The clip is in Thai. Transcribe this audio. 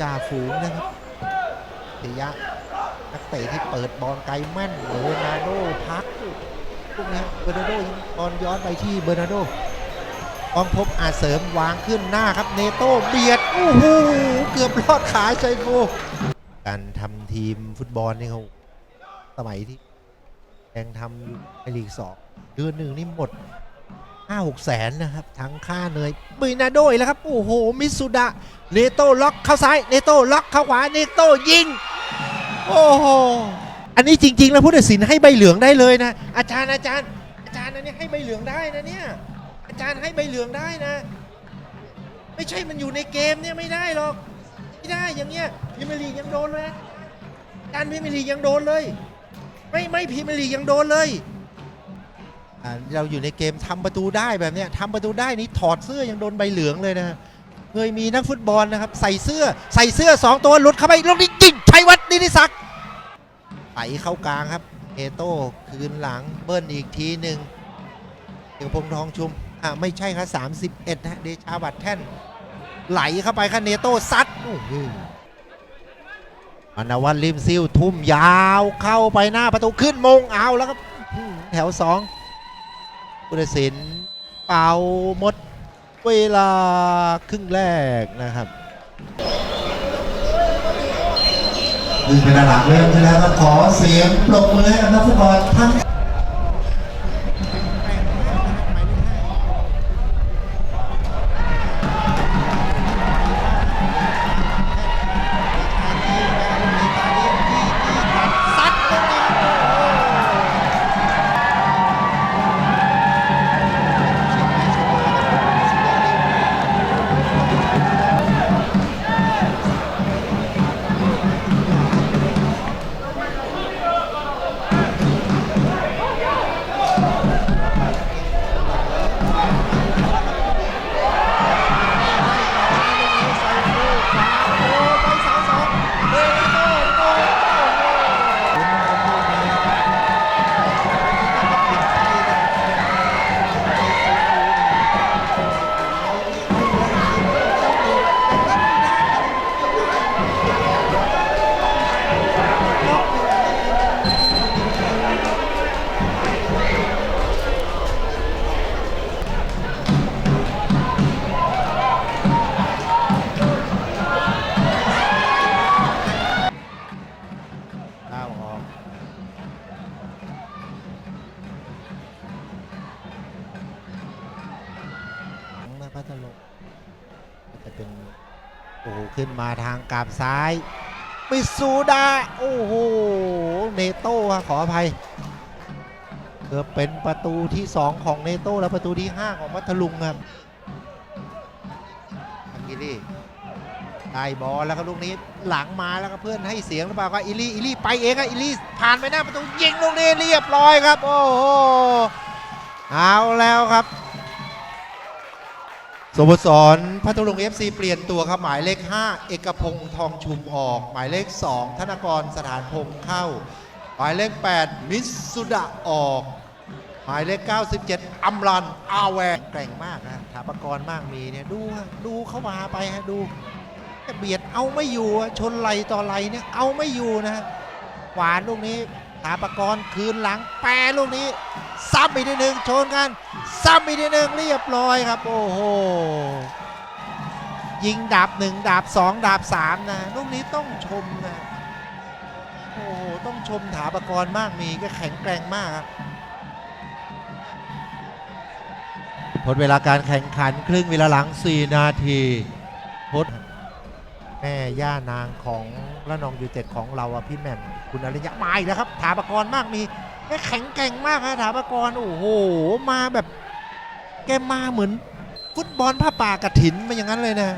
จ่าฝูงนะครับเดียะนักเตะที่เปิดบอลไกลแม่นเบอร์นาโดพัก พวกนี้เบอร์นาโดยังบอลย้อนไปที่เบอร์นาโดกองพบอาจเสริมวางขึ้นหน้าครับเนโต้เบียดโอ้โหเกือบลอดขาชัยโฟการทำทีมฟุตบอลนี่เขาสมัยที่แข่งทำอยู่ในลีกสองเดือนหนึ่งนี่หมด5 6แสนนะครับ ทั้งค่าเหนื่อยเบอร์นาโดแล้วครับ โอ้โห มิสุดะเนโต้ล็อกเข้าซ้ายเนโต้ล็อกเข้าขวาเนโต้ยิง โอ้โห อันนี้จริง ๆ แล้วผู้ตัดสินให้ใบเหลืองได้เลยนะ อาจารย์อาจารย์ อาจารย์อันนี้ให้ใบเหลืองได้นะเนี่ยอาจารย์ให้ใบเหลืองได้นะ ไม่ใช่มันอยู่ในเกมเนี่ยไม่ได้หรอกไม่ได้อย่างเงี้ยพิมลียังโดนเลยอาจารย์พิมลียังโดนเลย ไม่ไม่พิมลียังโดนเลยเราอยู่ในเกมทำประตูได้แบบเนี้ยทำประตูได้นี่ถอดเสื้อยังโดนใบเหลืองเลยนะเคยมีนักฟุตบอลนะครับ ใส่เสื้อใส่เสื้อสองตัวหลุดเข้าไปลูกนี้ยิงชัยวัฒน์นิติศักดิ์ ไถเข้ากลางครับเอโต้คืนหลังเบิ้ลอีกทีหนึ่งเอกพงทองชุมอ่าไม่ใช่ครับ 31นะเดชาบัตแท่น ไหลเข้าไปครับเนโต้ซัดโอ้โหอนวัตริมซิลทุ่มยาวเข้าไปหน้าประตูขึ้นมงเอาแล้วครับแถวสองผู้ตัดสินเป่าหมดเวลาครึ่งแรกนะครับ ดึงเวลาหลังเริ่มขึ้นแล้วก็ขอเสียงปรบมือให้นักฟุตบอลทั้ง พัทลุงจะเป็นโอ้โหขึ้นมาทางกาบซ้ายมิสูดาโอ้โหเนโต้อะขออภัยเกือบเป็นประตูที่ 2 ของเนโต้และประตูที่ 5 ของพัทลุงครับอากิลี่ได้บอลแล้วครับลูกนี้หลังมาแล้วก็เพื่อนให้เสียงหรือเปล่าก็อิลี่อิลี่ไปเองอะอิลี่ผ่านไปหน้าประตูยิงลูกนี้เรียบร้อยครับ โอ้โหเอาแล้วครับ สโมสรพัทลุง FC เปลี่ยนตัวครับหมายเลข 5 เอกพงษ์ทองชุมออก หมายเลข 2 ธนกรสถานพงษ์เข้า หมายเลข 8 มิสสุดะออก หมายเลข 97 อัมรันอาแวร์แกร่งมากนะถาปกรมากมีเนี่ยดูดูเข้ามาไปฮะดูเบียดเอาไม่อยู่ชนไหลต่อไหลเนี่ยเอาไม่อยู่นะฮะขวานลูกนี้ถาปกรคืนหลังแปรลูกนี้ ซ้ำอีกทีหนึ่งชนกัน ซ้ำอีกทีหนึ่งเรียบร้อยครับ โอ้โห ยิงดาบหนึ่งดาบสองดาบสามนะลูกนี้ต้องชมนะ โอ้โห ต้องชมถาปกรณ์มากมีก็แข็งแกร่งมากครับทดเวลาการแข่งขันครึ่งเวลาหลัง 4 นาทีทดแม่ย่านางของละนองยูเต็ดของเราพี่แม่มคุณอริยะมาอีกแล้วครับถาปกรณ์มากมี แกแข็งแกร่งมากครับถาปกรณ์โอ้โห มาแบบ แกมาเหมือน ฟุตบอลผ้าป่ากระถินมาอย่างนั้นเลยนะ